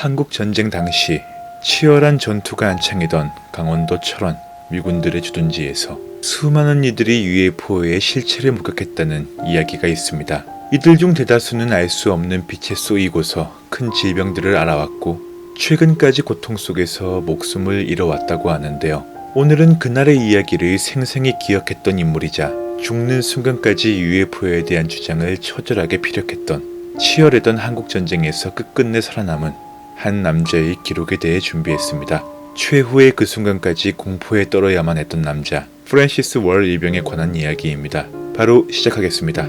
한국 전쟁 당시 치열한 전투가 한창이던 강원도 철원 미군들의 주둔지에서 수많은 이들이 UFO의 실체를 목격했다는 이야기가 있습니다. 이들 중 대다수는 알 수 없는 빛에 쏘이고서 큰 질병들을 알아왔고 최근까지 고통 속에서 목숨을 잃어왔다고 하는데요. 오늘은 그날의 이야기를 생생히 기억했던 인물이자 죽는 순간까지 UFO에 대한 주장을 처절하게 피력했던 치열했던 한국 전쟁에서 끝끝내 살아남은 한 남자의 기록에 대해 준비했습니다. 최후의 그 순간까지 공포에 떨어야만 했던 남자 프랜시스 월 일병에 관한 이야기입니다. 바로 시작하겠습니다.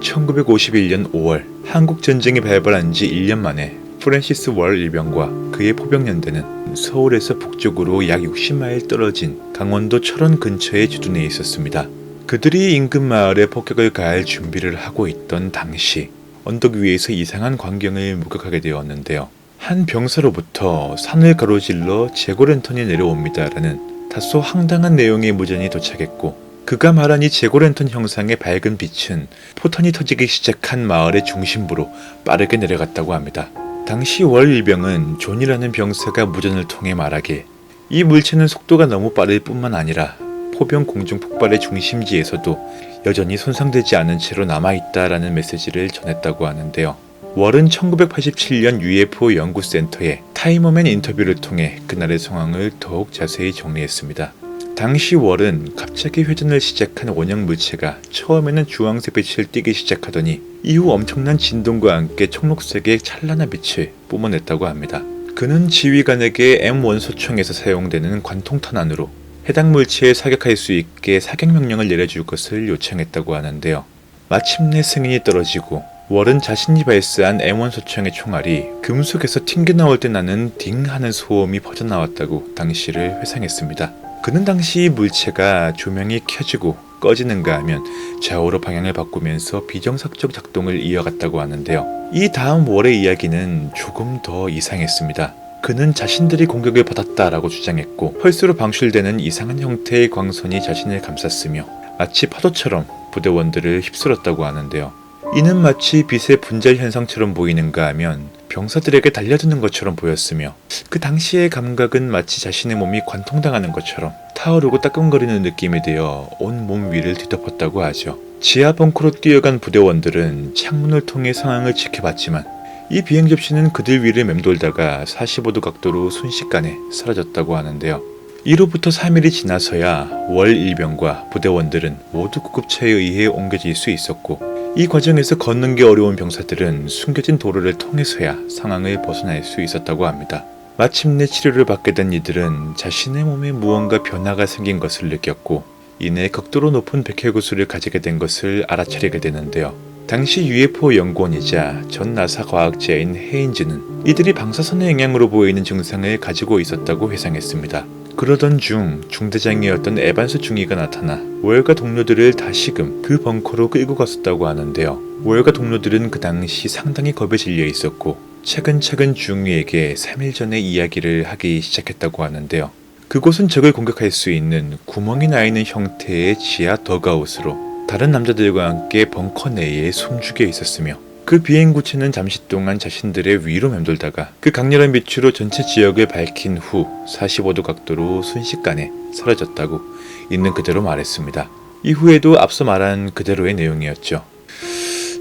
1951년 5월 한국 전쟁이 발발한 지 1년 만에 프랜시스 월 일병과 그의 포병연대는 서울에서 북쪽으로 약 60마일 떨어진 강원도 철원 근처에 주둔해 있었습니다. 그들이 인근 마을에 폭격을 가할 준비를 하고 있던 당시 언덕 위에서 이상한 광경을 목격하게 되었는데요. 한 병사로부터 산을 가로질러 재고 랜턴이 내려옵니다 라는 다소 황당한 내용의 무전이 도착했고 그가 말한 이 재고 랜턴 형상의 밝은 빛은 포탄이 터지기 시작한 마을의 중심부로 빠르게 내려갔다고 합니다. 당시 월 일병은 존이라는 병사가 무전을 통해 말하길 이 물체는 속도가 너무 빠를 뿐만 아니라 포병 공중 폭발의 중심지에서도 여전히 손상되지 않은 채로 남아있다라는 메시지를 전했다고 하는데요. 월은 1987년 UFO 연구센터에 타이머맨 인터뷰를 통해 그날의 상황을 더욱 자세히 정리했습니다. 당시 월은 갑자기 회전을 시작한 원형 물체가 처음에는 주황색 빛을 띠기 시작하더니 이후 엄청난 진동과 함께 청록색의 찬란한 빛을 뿜어냈다고 합니다. 그는 지휘관에게 M1 소총에서 사용되는 관통탄 안으로 해당 물체에 사격할 수 있게 사격 명령을 내려줄 것을 요청했다고 하는데요. 마침내 승인이 떨어지고 월은 자신이 발사한 M1 소총의 총알이 금속에서 튕겨나올 때 나는 딩 하는 소음이 퍼져나왔다고 당시를 회상했습니다. 그는 당시 물체가 조명이 켜지고 꺼지는가 하면 좌우로 방향을 바꾸면서 비정상적 작동을 이어갔다고 하는데요. 이 다음 월의 이야기는 조금 더 이상했습니다. 그는 자신들이 공격을 받았다라고 주장했고 펄스로 방출되는 이상한 형태의 광선이 자신을 감쌌으며 마치 파도처럼 부대원들을 휩쓸었다고 하는데요. 이는 마치 빛의 분절 현상처럼 보이는가 하면 병사들에게 달려드는 것처럼 보였으며 그 당시의 감각은 마치 자신의 몸이 관통당하는 것처럼 타오르고 따끔거리는 느낌이 되어 온 몸 위를 뒤덮었다고 하죠. 지하 벙커로 뛰어간 부대원들은 창문을 통해 상황을 지켜봤지만 이 비행 접시는 그들 위를 맴돌다가 45도 각도로 순식간에 사라졌다고 하는데요. 이로부터 3일이 지나서야 월 일병과 부대원들은 모두 구급차에 의해 옮겨질 수 있었고 이 과정에서 걷는 게 어려운 병사들은 숨겨진 도로를 통해서야 상황을 벗어날 수 있었다고 합니다. 마침내 치료를 받게 된 이들은 자신의 몸에 무언가 변화가 생긴 것을 느꼈고 이내 극도로 높은 백혈구수를 가지게 된 것을 알아차리게 되는데요. 당시 UFO 연구원이자 전 나사 과학자인 헤인즈는 이들이 방사선의 영향으로 보이는 증상을 가지고 있었다고 회상했습니다. 그러던 중 중대장이었던 에반스 중위가 나타나 월가 동료들을 다시금 그 벙커로 끌고 갔었다고 하는데요. 월가 동료들은 그 당시 상당히 겁에 질려 있었고 차근차근 중위에게 3일 전에 이야기를 하기 시작했다고 하는데요. 그곳은 적을 공격할 수 있는 구멍이 나 있는 형태의 지하 더가웃으로 다른 남자들과 함께 벙커 내에 숨죽여 있었으며 그 비행구체는 잠시 동안 자신들의 위로 맴돌다가 그 강렬한 빛으로 전체 지역을 밝힌 후 45도 각도로 순식간에 사라졌다고 있는 그대로 말했습니다. 이후에도 앞서 말한 그대로의 내용이었죠.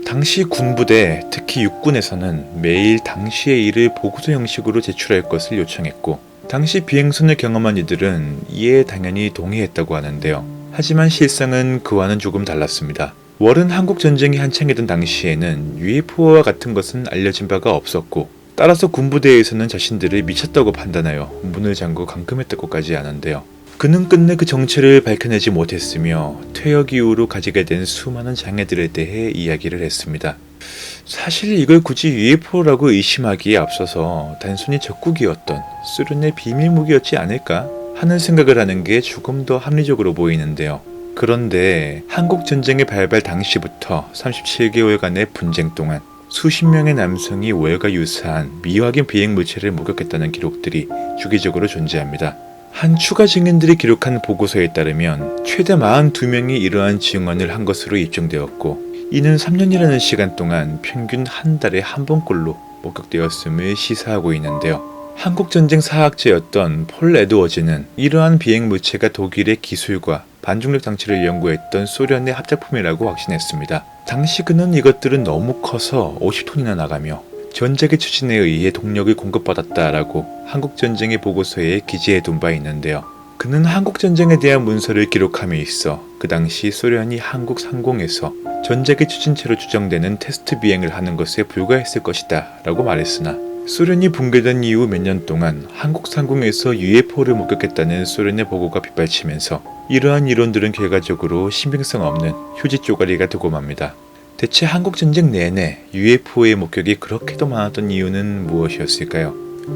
당시 군부대, 특히 육군에서는 매일 당시의 일을 보고서 형식으로 제출할 것을 요청했고 당시 비행선을 경험한 이들은 이에 당연히 동의했다고 하는데요. 하지만 실상은 그와는 조금 달랐습니다. 월은 한국 전쟁이 한창이던 당시에는 UFO와 같은 것은 알려진 바가 없었고 따라서 군부대에서는 자신들을 미쳤다고 판단하여 문을 잠고 감금했다고까지 하는데요. 그는 끝내 그 정체를 밝혀내지 못했으며 퇴역 이후로 가지게 된 수많은 장애들에 대해 이야기를 했습니다. 사실 이걸 굳이 UFO라고 의심하기에 앞서서 단순히 적국이었던 수련의 비밀 무기였지 않을까 하는 생각을 하는 게 조금 더 합리적으로 보이는데요. 그런데 한국 전쟁의 발발 당시부터 37개월간의 분쟁 동안 수십 명의 남성이 월과 유사한 미확인 비행 물체를 목격했다는 기록들이 주기적으로 존재합니다. 한 추가 증인들이 기록한 보고서에 따르면 최대 42명이 이러한 증언을 한 것으로 입증되었고 이는 3년이라는 시간 동안 평균 한 달에 한 번꼴로 목격되었음을 시사하고 있는데요. 한국 전쟁 사학자였던 폴 에드워즈는 이러한 비행 물체가 독일의 기술과 반중력 장치를 연구했던 소련의 합작품이라고 확신했습니다. 당시 그는 이것들은 너무 커서 50톤이나 나가며 전작의 추진에 의해 동력을 공급받았다라고 한국 전쟁의 보고서에 기재해둔 바 있는데요. 그는 한국 전쟁에 대한 문서를 기록함에 있어 그 당시 소련이 한국 상공에서 전작의 추진체로 추정되는 테스트 비행을 하는 것에 불과했을 것이다 라고 말했으나 소련이 붕괴된 이후 몇 년 동안 한국 상공에서 UFO를 목격했다는 소련의 보고가 빗발치면서 이러한 이론들은 결과적으로 신빙성 없는 휴지 쪼가리가 되고 맙니다. 대체 한국 전쟁 내내 UFO의 목격이 그렇게도 많았던 이유는 무엇이었을까요?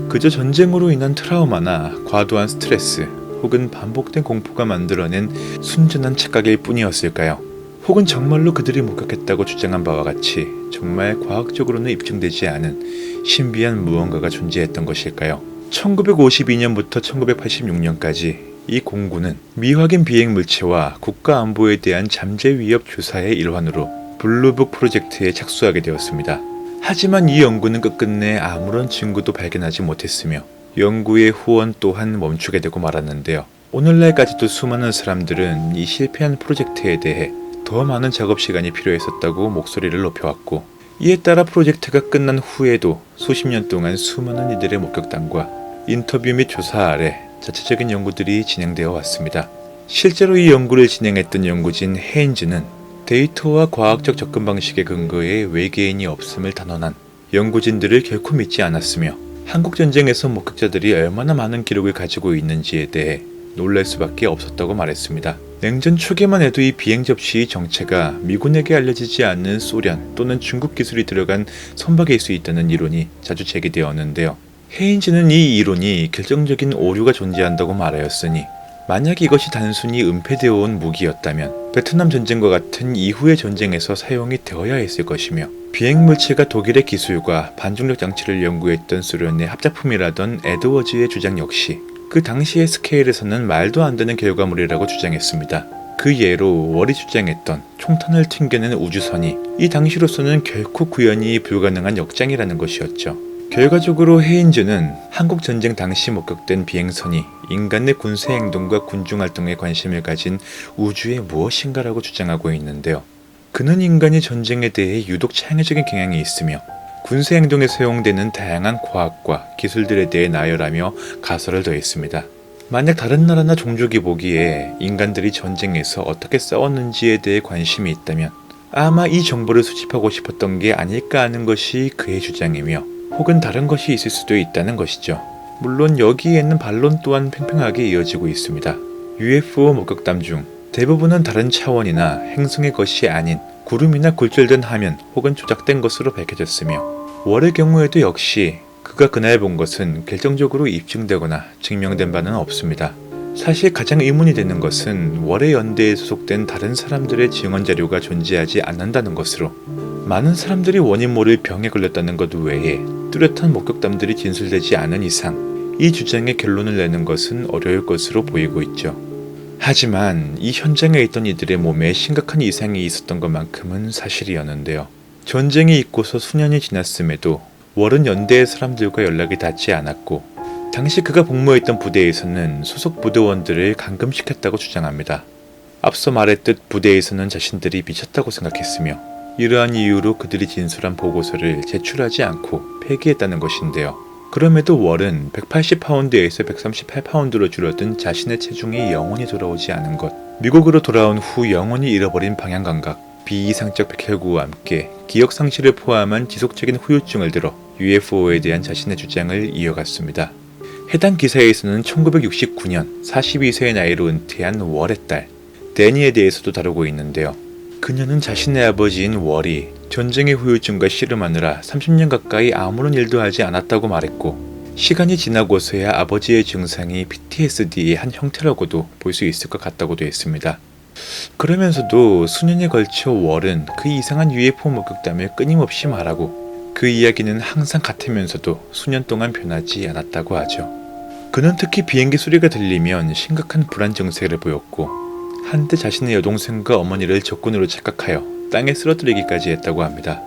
그저 전쟁으로 인한 트라우마나 과도한 스트레스 혹은 반복된 공포가 만들어낸 순전한 착각일 뿐이었을까요? 혹은 정말로 그들이 목격했다고 주장한 바와 같이 정말 과학적으로는 입증되지 않은 신비한 무언가가 존재했던 것일까요? 1952년부터 1986년까지 이 공군은 미확인 비행 물체와 국가 안보에 대한 잠재 위협 조사의 일환으로 블루북 프로젝트에 착수하게 되었습니다. 하지만 이 연구는 끝끝내 아무런 증거도 발견하지 못했으며 연구의 후원 또한 멈추게 되고 말았는데요. 오늘날까지도 수많은 사람들은 이 실패한 프로젝트에 대해 더 많은 작업 시간이 필요했었다고 목소리를 높여왔고 이에 따라 프로젝트가 끝난 후에도 수십 년 동안 수많은 이들의 목격담과 인터뷰 및 조사 아래 자체적인 연구들이 진행되어 왔습니다. 실제로 이 연구를 진행했던 연구진 헤인즈는 데이터와 과학적 접근 방식의 근거에 외계인이 없음을 단언한 연구진들을 결코 믿지 않았으며 한국 전쟁에서 목격자들이 얼마나 많은 기록을 가지고 있는지에 대해 놀랄 수밖에 없었다고 말했습니다. 냉전 초기만 해도 이 비행 접시의 정체가 미군에게 알려지지 않는 소련 또는 중국 기술이 들어간 선박일 수 있다는 이론이 자주 제기되었는데요. 헤인즈는 이 이론이 결정적인 오류가 존재한다고 말하였으니 만약 이것이 단순히 은폐되어 온 무기였다면 베트남 전쟁과 같은 이후의 전쟁에서 사용이 되어야 했을 것이며 비행 물체가 독일의 기술과 반중력 장치를 연구했던 소련의 합작품이라던 에드워즈의 주장 역시 그 당시의 스케일에서는 말도 안 되는 결과물이라고 주장했습니다. 그 예로 월이 주장했던 총탄을 튕겨낸 우주선이 이 당시로서는 결코 구현이 불가능한 역장이라는 것이었죠. 결과적으로 헤인즈는 한국 전쟁 당시 목격된 비행선이 인간의 군사 행동과 군중 활동에 관심을 가진 우주의 무엇인가라고 주장하고 있는데요. 그는 인간이 전쟁에 대해 유독 창의적인 경향이 있으며 군사 행동에 사용되는 다양한 과학과 기술들에 대해 나열하며 가설을 더했습니다. 만약 다른 나라나 종족이 보기에 인간들이 전쟁에서 어떻게 싸웠는지에 대해 관심이 있다면 아마 이 정보를 수집하고 싶었던 게 아닐까 하는 것이 그의 주장이며 혹은 다른 것이 있을 수도 있다는 것이죠. 물론 여기에는 반론 또한 팽팽하게 이어지고 있습니다. UFO 목격담 중 대부분은 다른 차원이나 행성의 것이 아닌 구름이나 굴절된 화면 혹은 조작된 것으로 밝혀졌으며 월의 경우에도 역시 그가 그날 본 것은 결정적으로 입증되거나 증명된 바는 없습니다. 사실 가장 의문이 되는 것은 월의 연대에 소속된 다른 사람들의 증언 자료가 존재하지 않는다는 것으로 많은 사람들이 원인 모를 병에 걸렸다는 것 외에 뚜렷한 목격담들이 진술되지 않은 이상 이 주장의 결론을 내는 것은 어려울 것으로 보이고 있죠. 하지만 이 현장에 있던 이들의 몸에 심각한 이상이 있었던 것만큼은 사실이었는데요. 전쟁이 있고서 수년이 지났음에도 월은 연대의 사람들과 연락이 닿지 않았고 당시 그가 복무했던 부대에서는 소속 부대원들을 감금시켰다고 주장합니다. 앞서 말했듯 부대에서는 자신들이 미쳤다고 생각했으며 이러한 이유로 그들이 진술한 보고서를 제출하지 않고 폐기했다는 것인데요. 그럼에도 월은 180파운드에서 138파운드로 줄어든 자신의 체중이 영원히 돌아오지 않은 것, 미국으로 돌아온 후 영원히 잃어버린 방향 감각, 비이상적 백혈구와 함께 기억 상실을 포함한 지속적인 후유증을 들어 UFO에 대한 자신의 주장을 이어갔습니다. 해당 기사에서는 1969년 42세의 나이로 은퇴한 월의 딸 데니에 대해서도 다루고 있는데요. 그녀는 자신의 아버지인 월이 전쟁의 후유증과 씨름하느라 30년 가까이 아무런 일도 하지 않았다고 말했고 시간이 지나고서야 아버지의 증상이 PTSD의 한 형태라고도 볼 수 있을 것 같다고도 했습니다. 그러면서도 수년에 걸쳐 월은 그 이상한 UFO 목격담을 끊임없이 말하고 그 이야기는 항상 같으면서도 수년 동안 변하지 않았다고 하죠. 그는 특히 비행기 소리가 들리면 심각한 불안 증세를 보였고 한때 자신의 여동생과 어머니를 적군으로 착각하여 땅에 쓰러뜨리기까지 했다고 합니다.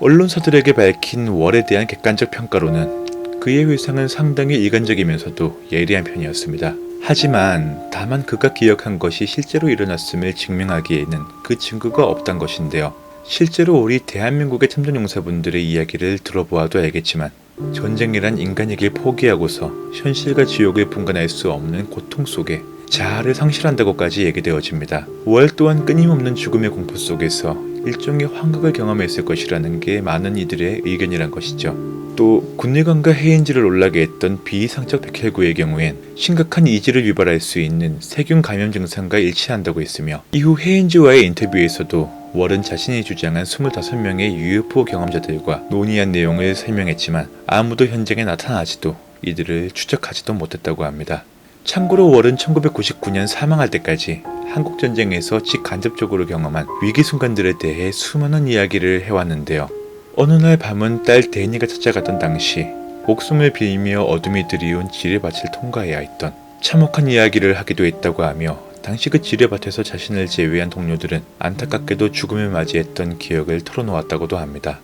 언론사들에게 밝힌 월에 대한 객관적 평가로는 그의 회상은 상당히 일관적이면서도 예리한 편이었습니다. 하지만 다만 그가 기억한 것이 실제로 일어났음을 증명하기에는 그 증거가 없단 것인데요. 실제로 우리 대한민국의 참전용사분들의 이야기를 들어보아도 알겠지만 전쟁이란 인간에게 포기하고서 현실과 지옥을 분간할 수 없는 고통 속에 자아를 상실한다고까지 얘기되어집니다. 월 또한 끊임없는 죽음의 공포 속에서 일종의 환각을 경험했을 것이라는 게 많은 이들의 의견이란 것이죠. 또 군의관과 해인지를 올라게 했던 비이상적 백혈구의 경우엔 심각한 이지를 유발할 수 있는 세균 감염 증상과 일치한다고 했으며 이후 해인지와의 인터뷰에서도 월은 자신이 주장한 25명의 UFO 경험자들과 논의한 내용을 설명했지만 아무도 현장에 나타나지도 이들을 추적하지도 못했다고 합니다. 참고로 월은 1999년 사망할 때까지 한국 전쟁에서 직간접적으로 경험한 위기 순간들에 대해 수많은 이야기를 해왔는데요. 어느 날 밤은 딸 데니가 찾아갔던 당시 목숨을 빌며 어둠이 들이온 지뢰밭을 통과해야 했던 참혹한 이야기를 하기도 했다고 하며 당시 그 지뢰밭에서 자신을 제외한 동료들은 안타깝게도 죽음을 맞이했던 기억을 털어놓았다고도 합니다.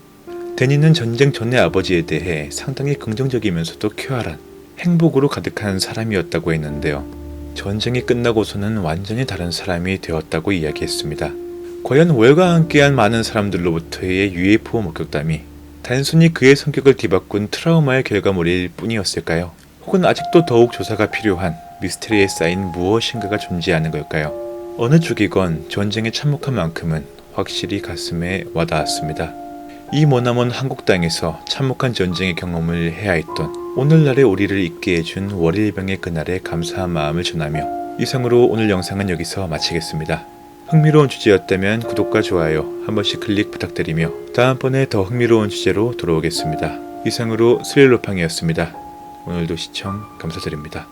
데니는 전쟁 전의 아버지에 대해 상당히 긍정적이면서도 쾌활한 행복으로 가득한 사람이었다고 했는데요. 전쟁이 끝나고서는 완전히 다른 사람이 되었다고 이야기했습니다. 과연 월과 함께한 많은 사람들로부터의 UFO 목격담이 단순히 그의 성격을 뒤바꾼 트라우마의 결과물일 뿐이었을까요? 혹은 아직도 더욱 조사가 필요한 미스테리에 쌓인 무엇인가가 존재하는 걸까요? 어느 쪽이건 전쟁의 참혹한 만큼은 확실히 가슴에 와닿았습니다. 이 머나먼 한국 땅에서 참혹한 전쟁의 경험을 해야 했던 오늘날의 우리를 있게 해준 월일병의 그날에 감사한 마음을 전하며 이상으로 오늘 영상은 여기서 마치겠습니다. 흥미로운 주제였다면 구독과 좋아요 한 번씩 클릭 부탁드리며 다음번에 더 흥미로운 주제로 돌아오겠습니다. 이상으로 스릴로팡이었습니다. 오늘도 시청 감사드립니다.